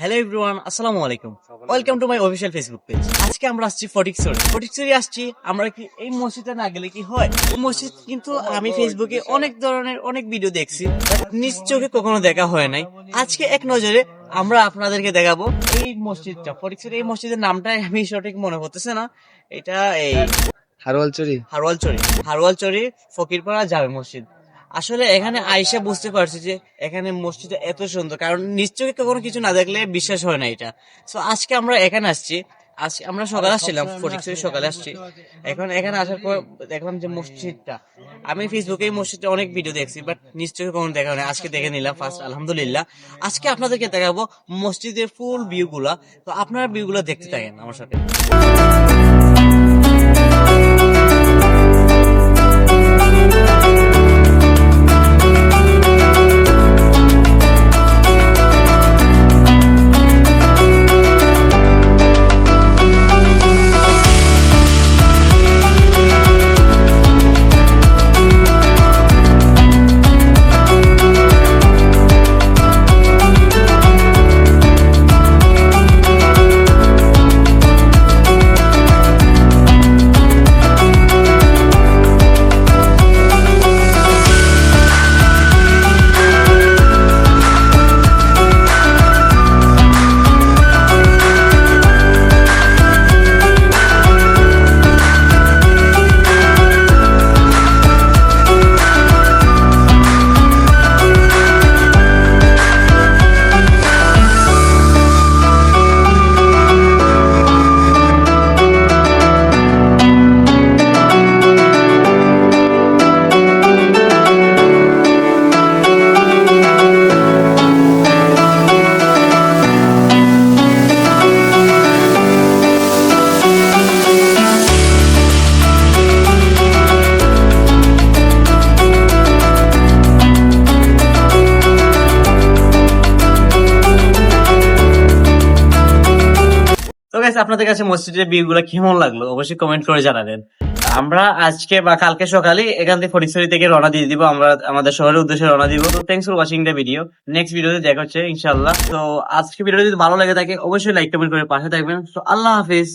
Hello everyone আসসালামু আলাইকুম welcome to my official Facebook page আজকে আমরা আসছি ফটিকসরি ফটিকসরি আসছি আমরা কি এই মসজিদে না গেলে কি হয়? এই মসজিদ কিন্তু আমি ফেসবুকে অনেক ধরনের অনেক ভিডিও দেখছি নিজ চোখে কখনো দেখা হয় নাই। আজকে এক নজরে আমরা আপনাদেরকে দেখাবো এই মসজিদটা। ফটিকসরি এই মসজিদের নামটা আমি সঠিক মনে হতেছে না। এটা এই হারওয়াল চুরি হারওয়ালচরি হারওয়ালচরি ফকিরপাড়া যাবে মসজিদ। আসলে এখানে আইসা বুঝতে পারছি যে এখানে মসজিদটা এত সুন্দর কারণ নিশ্চয়ই কখনো কিছু না দেখলে বিশ্বাস হয় না এটা। তো আজকে আমরা এখানে আসছি। আজ আমরা সকালে আসছিলাম ফটিকছড়ি সকালে আসছি। এখন এখানে আসার পর দেখলাম যে মসজিদটা। আমি ফেসবুকে এই মসজিদটা অনেক ভিডিও দেখছি বাট নিশ্চয়ই কখনো দেখা হয় আজকে দেখে নিলাম ফার্স্ট আলহামদুলিল্লাহ। আজকে আপনাদেরকে দেখাবো মসজিদের ফুল ভিউ গুলা। তো আপনারা ভিউ গুলা দেখতে থাকেন আমার সাথে। গাইস আপনাদের কাছে মসজিদের ভিউগুলো কেমন লাগল? অবশ্যই কমেন্ট করে জানাবেন। আমরা আজকে বা কালকে সকালে এখান থেকে ফরিসরি থেকে রওনা দিয়ে দিব। আমরা আমাদের শহরের উদ্দেশ্যে রওনা দিব। তো thanks for watching the video next ভিডিওতে দেখা হচ্ছে, ইনশাআল্লাহ। তো আজকে ভিডিও যদি ভালো লাগে থাকে, অবশ্যই লাইক কমেন্ট করে পাশে থাকবেন। তো আল্লাহ হাফিজ।